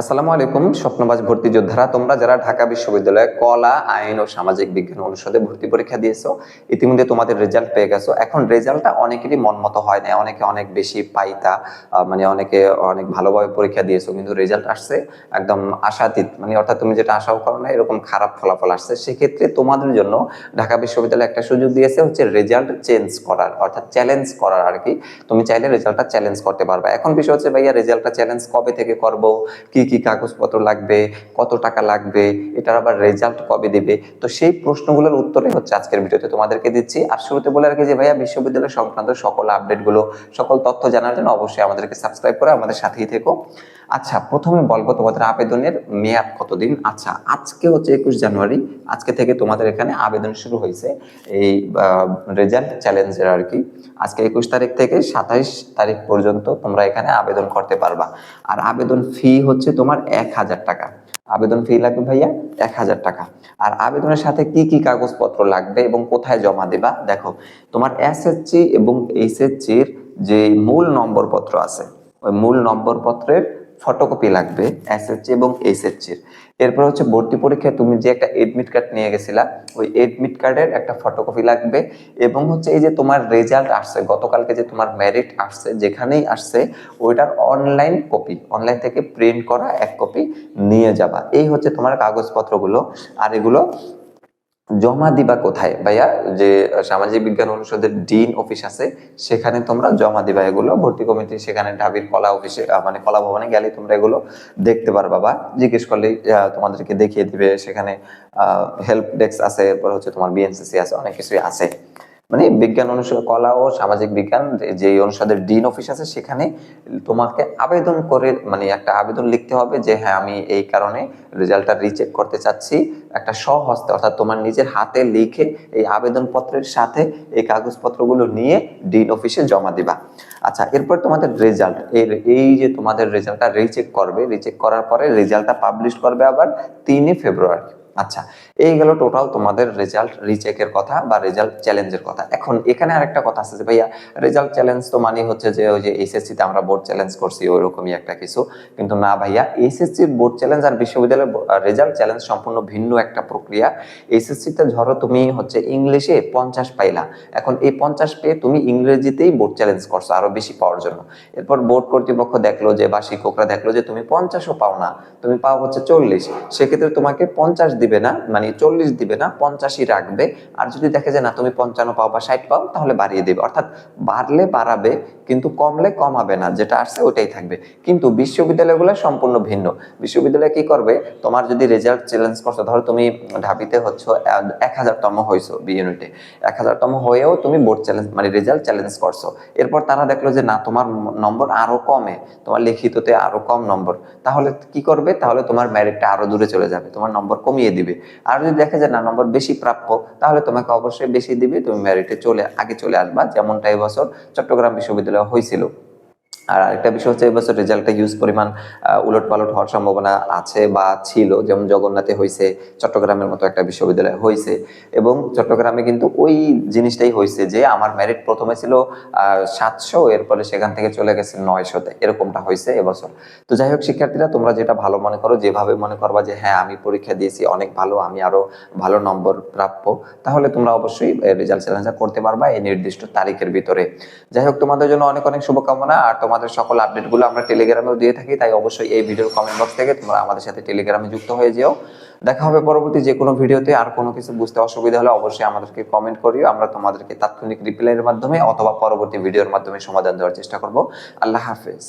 আসসালামু আলাইকুম, স্বপ্নবাজ ভর্তি যোদ্ধারা। তোমরা যারা ঢাকা বিশ্ববিদ্যালয়ে কলা, আইন ও সামাজিক বিজ্ঞান অনুষদে ভর্তি পরীক্ষা দিয়েছ, ইতিমধ্যে তোমাদের রেজাল্ট পেয়ে গেছো। এখন রেজাল্টটা অনেকেরই মন মতো হয় না অনেকে অনেক বেশি পাইতা মানে অনেকে অনেক ভালোভাবে পরীক্ষা দিয়েছ, কিন্তু রেজাল্ট আসছে একদম আশাতীত। মানে অর্থাৎ তুমি যেটা আশাও করো না এরকম খারাপ ফলাফল আসছে। সেক্ষেত্রে তোমাদের জন্য ঢাকা বিশ্ববিদ্যালয় একটা সুযোগ দিয়েছে, হচ্ছে রেজাল্ট চেঞ্জ করার, অর্থাৎ চ্যালেঞ্জ করার আর কি। তুমি চাইলে রেজাল্টটা চ্যালেঞ্জ করতে পারবে। এখন বিষয় হচ্ছে, ভাইয়া রেজাল্টটা চ্যালেঞ্জ কবে থেকে করব? কি কি কাগজপত্র লাগবে, কত টাকা লাগবে, এটার আবার রেজাল্ট কবে দেবে? তো সেই প্রশ্নগুলোর উত্তরে হচ্ছে আজকের ভিডিওতে তোমাদেরকে দিচ্ছি। আর শুরুতে বলে রাখি যে, ভাইয়া, বিশ্ববিদ্যালয় সংক্রান্ত সকল আপডেটগুলো সকল তথ্য জানার জন্য অবশ্যই আমাদেরকে সাবস্ক্রাইব করে আমাদের সাথেই থেকো। আচ্ছা প্রথমে বলব তোমাদের আবেদনের মেয়াদ কতদিন? আচ্ছা আজকে হচ্ছে একুশ জানুয়ারি। আজকে থেকে তোমাদের এখানে আবেদন শুরু হয়েছে। এই রেজাল্ট চ্যালেঞ্জের আর কি। আজকে একুশ তারিখ থেকে সাতাইশ তারিখ পর্যন্ত তোমরা এখানে আবেদন করতে পারবা। আর আবেদন ফি হচ্ছে তোমার এক হাজার টাকা। আবেদন ফি লাগবে ভাইয়া এক হাজার টাকা। আর আবেদনের সাথে কি কি কাগজপত্র লাগবে এবং কোথায় জমা দেবা? দেখো, তোমার এসএসসি এবং এইচএসসির যে মূল নম্বরপত্র আছে, ওই মূল নম্বরপত্রের ফটোকপি লাগবে এসএসসি এবং এইচএসসির এরপর হচ্ছে ভর্তি পরীক্ষায় তুমি যে একটা এডমিট কার্ড নিয়ে গেছিলা, ওই এডমিট কার্ডের একটা ফটোকপি লাগবে এবং হচ্ছে এই যে তোমার রেজাল্ট আসছে, গতকালকে যে তোমার মেরিট আসছে, যেখানেই আসছে, ওইটার অনলাইন কপি অনলাইন থেকে প্রিন্ট করা এক কপি নিয়ে যাবা। এই হচ্ছে তোমার কাগজপত্রগুলো, আর এগুলো জমা দিবা কোথায়? ভাইয়া, যে সামাজিক বিজ্ঞান অনুষদের ডিন অফিস আছে, সেখানে তোমরা জমা দিবা এগুলো। ভর্তি কমিটি সেখানে ঢাবির কলা অফিসে মানে কলা ভবনে গেলে তোমরা এগুলো দেখতে পারবা বা জিজ্ঞেস করলে তোমাদেরকে দেখিয়ে দিবে। সেখানে হেল্প ডেস্ক আছে, এরপর হচ্ছে তোমার বিএনসিসি আছে, অনেক কিছুই আছে। মানে বিজ্ঞান অনুষদ কলা ও সামাজিক বিজ্ঞান যে অনুষদের ডিন অফিস আছে সেখানে তোমাকে আবেদন করে মানে একটা আবেদন লিখতে হবে যে হ্যাঁ আমি এই কারণে রেজাল্টটা রিচেক করতে চাচ্ছি। একটা স্বহস্তে অর্থাৎ তোমার নিজের হাতে লিখে এই আবেদনপত্রের সাথে এই কাগজপত্রগুলো নিয়ে ডিন অফিসে জমা দিবা। আচ্ছা এরপর তোমাদের রেজাল্ট। এর এই যে তোমাদের রেজাল্টটা রিচেক করবে, রিচেক করার পরে রেজাল্টটা পাবলিশ করবে আবার তিনই ফেব্রুয়ারি। আচ্ছা এই গেল টোটাল তোমাদের রেজাল্ট রিচেকের কথা বা রেজাল্ট চ্যালেঞ্জের কথা। এখন এখানে আরেকটা কথা আছে যে, ভাইয়া রেজাল্ট চ্যালেঞ্জ তো মানে হচ্ছে যে, ওই যে এইচএসসি তে আমরা বোর্ড চ্যালেঞ্জ করছি ওই রকমই একটা কিছু। কিন্তু না, ভাইয়া এইচএসসি বোর্ড চ্যালেঞ্জ আর বিশ্ববিদ্যালয়ের রেজাল্ট চ্যালেঞ্জ সম্পূর্ণ ভিন্ন একটা প্রক্রিয়া। এইচএসসি তে ধরো তুমি হচ্ছে ইংলিশে পঞ্চাশ পাইলা। এখন এই পঞ্চাশ পেয়ে তুমি ইংরেজিতেই বোর্ড চ্যালেঞ্জ করছ আরও বেশি পাওয়ার জন্য। এরপর বোর্ড কর্তৃপক্ষ দেখল যে বা শিক্ষকরা দেখল যে তুমি পঞ্চাশও পাও না, তুমি পাও হচ্ছে চল্লিশ। সেক্ষেত্রে তোমাকে পঞ্চাশ দিবে না মানে চল্লিশ দিবে না, পঞ্চাশই রাখবে। আর যদি দেখে যে না, তুমি পঞ্চান্ন পাও বা ষাট পাও, তাহলে বাড়িয়ে দেবে। অর্থাৎ বাড়লে বাড়াবে, কিন্তু কমলে কমাবে না, যেটা আসছে ওটাই থাকবে। কিন্তু বিশ্ববিদ্যালয়গুলো সম্পূর্ণ ভিন্ন। বিশ্ববিদ্যালয় কি করবে? তোমার যদি রেজাল্ট চ্যালেঞ্জ করছ, ধরো তুমি ঢাবিতে হচ্ছে এক হাজারতম হয়েছো বি ইউনিটে এক হাজারতম হয়েও তুমি বোর্ড চ্যালেঞ্জ মানে রেজাল্ট চ্যালেঞ্জ করছ। এরপর তারা দেখল যে না, তোমার নম্বর আরও কমে, তোমার লিখিততে আরও কম নম্বর। তাহলে কি করবে? তাহলে তোমার ম্যারিটটা আরও দূরে চলে যাবে, তোমার নম্বর কমিয়ে দিবে। আর যদি দেখা যায় না নম্বর বেশি প্রাপ্য, তাহলে তোমাকে অবশ্যই বেশি দিবে, তুমি মেরিটে চলে, আগে চলে আসবা। যেমনটা এবছর চট্টগ্রাম বিশ্ববিদ্যালয় হয়েছিল। আর আরেকটা বিষয় হচ্ছে এবছর রেজাল্টটা ইউজ পরিমাণ উলট পালট হওয়ার সম্ভাবনা আছে বা ছিল। যেমন জগন্নাথে হয়েছে চট্টগ্রামের মতো একটা বিশ্ববিদ্যালয় হয়েছে এবং চট্টগ্রামে কিন্তু ওই জিনিসটাই হয়েছে যে আমার মেরিট প্রথমে ছিল সাতশো, এরপরে সেখান থেকে চলে গেছে নয়শোতে এরকমটা হয়েছে এবছর তো যাই হোক, শিক্ষার্থীরা, তোমরা যেটা ভালো মনে করো, যেভাবে মনে করবা যে হ্যাঁ আমি পরীক্ষা দিয়েছি, অনেক ভালো, আমি আরও ভালো নম্বর প্রাপ্য, তাহলে তোমরা অবশ্যই রেজাল্ট চ্যালেঞ্জটা করতে পারবা এই নির্দিষ্ট তারিখের ভিতরে। যাই হোক, তোমাদের জন্য অনেক অনেক শুভকামনা। আর তোমাদের সকল আপডেটগুলো আমরা টেলিগ্রামেও দিয়ে থাকি, তাই অবশ্যই এই ভিডিওর কমেন্ট বক্স থেকে তোমরা আমাদের সাথে টেলিগ্রামে যুক্ত হয়ে যেও। দেখা হবে পরবর্তী যে কোনো ভিডিওতে, আর কোনো কিছু বুঝতে অসুবিধা হলে অবশ্যই আমাদেরকে কমেন্ট করিও। আমরা তোমাদেরকে তাৎক্ষণিক রিপ্লাইয়ের মাধ্যমে অথবা পরবর্তী ভিডিওর মাধ্যমে সমাধান দেওয়ার চেষ্টা করব। আল্লাহ হাফেজ।